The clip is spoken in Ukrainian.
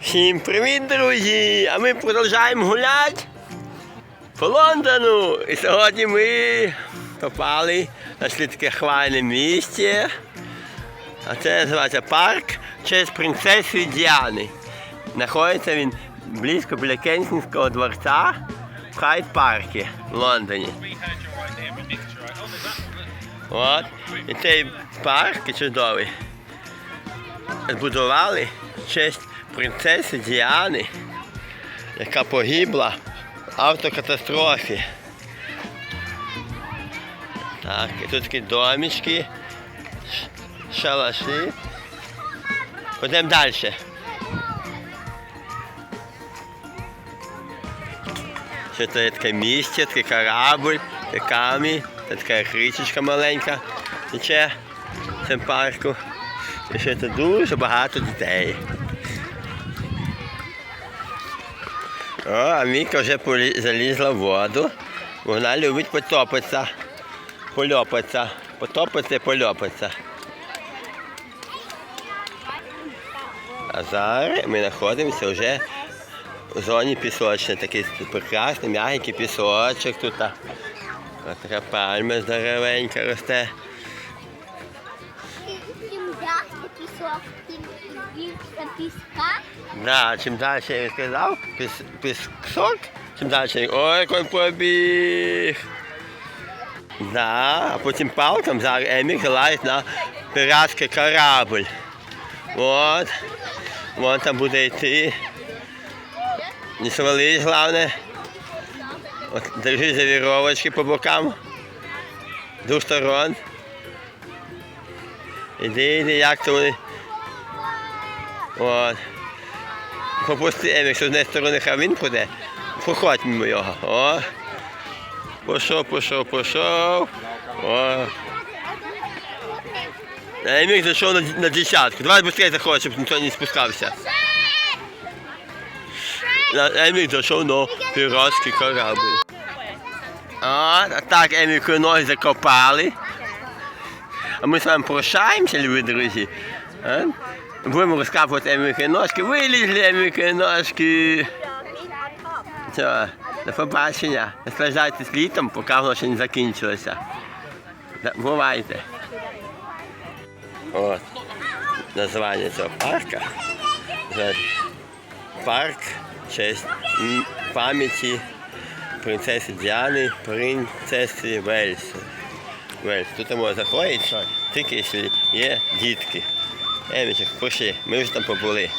Всім привіт, друзі! А ми продовжуємо гуляти по Лондону. І сьогодні ми попали на таке хвайне місце. А це називається парк в честь принцеси Діани. Знаходиться він близько біля Кенсінського дворця в Хайд паркі в Лондоні. От. І цей парк чудовий. Збудували в честь принцеси Діани, яка погибла в автокатастрофі. Так, і тут такі домічки, шалаші. Йдемо далі. Це таке місце, такий корабль, камінь, це така річечка маленька тече в цьому парку. І ще тут дуже багато дітей. О, а Міка вже залізла в воду. Вона любить потопитися, польопатися, потопитися і польопатися. А зараз ми знаходимося вже в зоні пісочної. Такий прекрасний м'ягенький пісочок тут. Ось така пальма здоровенька росте. Пісок, тим більше піска. Да, чим далі я сказав, піс, пісок, чим далі, ой, як побіг. Да, а потім палком зараз Емік залазить на піратський корабль. От. Вон там буде йти. Не свались, головне. От, держи за віровочки по бокам. Двох сторон. Іди, іди, як то вони. От. Попусти Емік, що з однієї сторони хай він буде. Проходь мимо його. О. Пішов, пішов, пішов. О. Емік зайшов на, на десятку. Давай швидше заходь, щоб ніхто не спускався. Емік зайшов на піратський корабль. А так Еміку ноги закопали. А ми з вами прощаємося, любі друзі. А? Будемо розкапувати Еміки ножки. Вилізли Еміки ножки. Все, до побачення. Наслаждайтесь літом, поки воно ще не закінчилося. Бувайте. От. Названня цього парка. Парк честь пам'яті принцеси Діани, принцеси Вельсу. Вельс. Тут можна заходити, тільки якщо є дітки. Емічок, пошли, ми вже там побули.